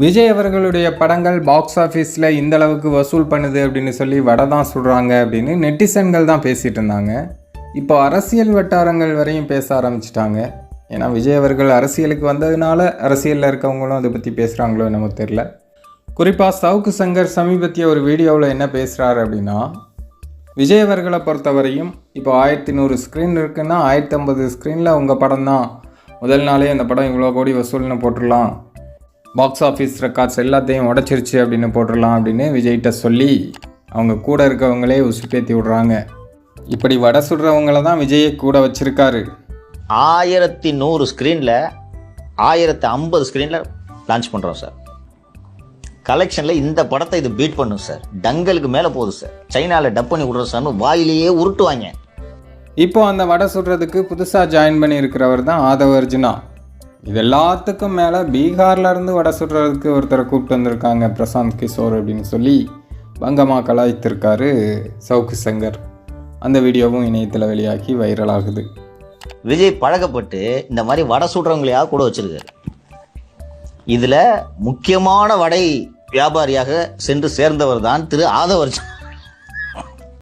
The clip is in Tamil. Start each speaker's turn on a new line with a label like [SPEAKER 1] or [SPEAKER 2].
[SPEAKER 1] விஜய் அவர்களுடைய படங்கள் பாக்ஸ் ஆஃபீஸில் இந்த அளவுக்கு வசூல் பண்ணுது அப்படின்னு சொல்லி வடை தான் சொல்கிறாங்க அப்படின்னு நெட்டிசன்கள் தான் பேசிகிட்டு இருந்தாங்க. இப்போ அரசியல் வட்டாரங்கள் வரையும் பேச ஆரம்பிச்சிட்டாங்க. ஏன்னா விஜய் அவர்கள் அரசியலுக்கு வந்ததுனால அரசியலில் இருக்கவங்களும் அதை பற்றி பேசுகிறாங்களோ என்னமோ தெரில குறிப்பாக சவுக்கு சங்கர் சமீபத்திய ஒரு வீடியோவில் என்ன பேசுகிறாரு அப்படின்னா விஜய் அவர்களை பொறுத்தவரையும் இப்போ ஆயிரத்தி நூறு ஸ்க்ரீன் இருக்குன்னா ஆயிரத்தி ஐம்பது ஸ்க்ரீனில் உங்கள் படம் தான் முதல் நாளே அந்த படம் இவ்வளோ கோடி வசூல்னு போட்டுடலாம். பாக்ஸ் ஆஃபீஸ் ரெக்கார்ட்ஸ் எல்லாத்தையும் உடச்சிருச்சு அப்படின்னு போட்டுடலாம் அப்படின்னு விஜய்கிட்ட சொல்லி அவங்க கூட இருக்கவங்களே உசுப்பேத்தி விடுறாங்க. இப்படி வடை சுடுறவங்கள தான் விஜயை கூட வச்சிருக்காரு.
[SPEAKER 2] ஆயிரத்தி நூறு ஸ்க்ரீனில் ஆயிரத்தி ஐம்பது ஸ்க்ரீனில் லான்ச் பண்ணுறோம் சார். கலெக்ஷனில் இந்த படத்தை இது பீட் பண்ணும் சார். டங்கலுக்கு மேலே போகுது சார். சைனாவில் டப் பண்ணி விடுறோம் சார்னு வாயிலேயே உருட்டுவாங்க.
[SPEAKER 1] இப்போ அந்த வடை சுடுறதுக்கு புதுசாக ஜாயின் பண்ணியிருக்கிறவர் தான் ஆதவ அர்ஜுனா. இது எல்லாத்துக்கும் மேலே பீகார்லேருந்து வடை சுடுறதுக்கு ஒருத்தரை கூப்பிட்டு வந்திருக்காங்க பிரசாந்த் கிஷோர் அப்படின்னு சொல்லி வங்கமா கலாய்த்திருக்காரு சவுக்கு சங்கர். அந்த வீடியோவும் இணையத்தில் வெளியாகி வைரல் ஆகுது.
[SPEAKER 2] விஜய் பழக்கப்பட்டு இந்த மாதிரி வடை சுடுறவங்களையாக கூட வச்சிருக்காரு. இதில் முக்கியமான வடை வியாபாரியாக சென்று சேர்ந்தவர் தான் திரு ஆதவர்